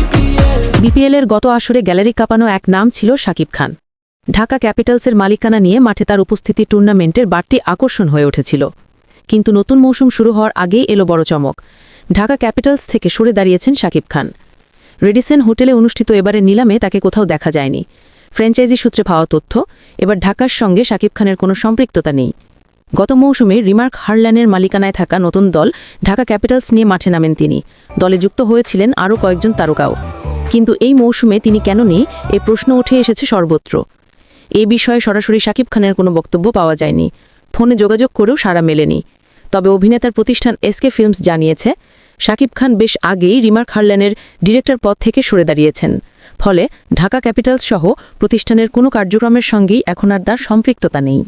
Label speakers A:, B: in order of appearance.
A: BPL
B: বিপিএলের গত আসরে গ্যালারি কাঁপানো এক নাম ছিল শাকিব খান। ঢাকা ক্যাপিটালসের মালিকানা নিয়ে মাঠে তার উপস্থিতি টুর্নামেন্টের বাড়তি আকর্ষণ হয়ে উঠেছিল। কিন্তু নতুন মৌসুম শুরু হওয়ার আগেই এলো বড় চমক। ঢাকা ক্যাপিটালস থেকে সরে দাঁড়িয়েছেন শাকিব খান। রেডিসেন হোটেলে অনুষ্ঠিত এবারের নিলামে তাকে কোথাও দেখা যায়নি। ফ্র্যাঞ্চাইজি সূত্রে পাওয়া তথ্য, এবার ঢাকার সঙ্গে শাকিব খানের কোনো সম্পৃক্ততা নেই। গত মৌসুমে রিমার্ক হারল্যানের মালিকানায় থাকা নতুন দল ঢাকা ক্যাপিটালস নিয়ে মাঠে নামেন তিনি। দলে যুক্ত হয়েছিলেন আরও কয়েকজন তারকাও। কিন্তু এই মৌসুমে তিনি কেন নেই এই প্রশ্ন উঠে এসেছে সর্বত্র। এ বিষয়ে সরাসরি শাকিব খানের কোনো বক্তব্য পাওয়া যায়নি। ফোনে যোগাযোগ করেও সাড়া মেলেনি। তবে অভিনেতার প্রতিষ্ঠান এসকে ফিল্মস জানিয়েছে, শাকিব খান বেশ আগেই রিমার্ক হারল্যানের ডিরেক্টর পদ থেকে সরে দাঁড়িয়েছেন। ফলে ঢাকা ক্যাপিটালস সহ প্রতিষ্ঠানের কোনো কার্যক্রমের সঙ্গেই এখন আর তার সম্পৃক্ততা নেই।